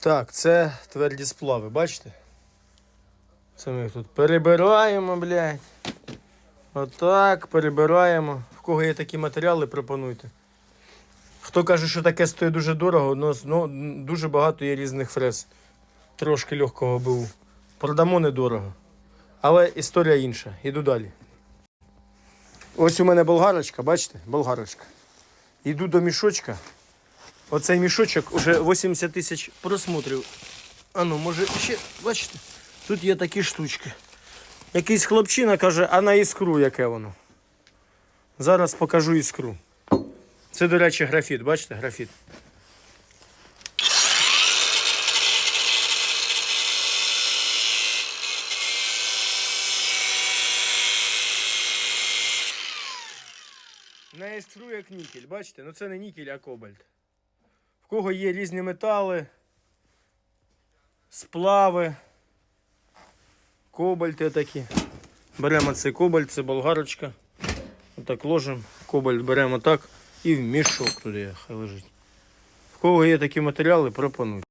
Так, це тверді сплави, бачите? Це ми їх тут перебираємо, блядь. Отак, перебираємо. В кого є такі матеріали, пропонуйте. Хто каже, що таке стоїть дуже дорого, ну, дуже багато є різних фрез. Трошки легкого БУ. Продамо недорого. Але історія інша. Іду далі. Ось у мене болгарочка, бачите? Болгарочка. Йду до мішочка. Оцей мішочок уже 80 тисяч просмотрів. А ну, може ще, бачите, тут є такі штучки. Якийсь хлопчина каже, а на іскру яке воно. Зараз покажу іскру. Це, до речі, графіт, бачите, графіт. На іскру як нікель, бачите? Ну це не нікель, а кобальт. В кого є різні метали, сплави, кобальти такі. Беремо цей кобальт, це болгарочка. Отак ложимо, кобальт беремо так і в мішок туди хай лежить. В кого є такі матеріали, пропонуйте.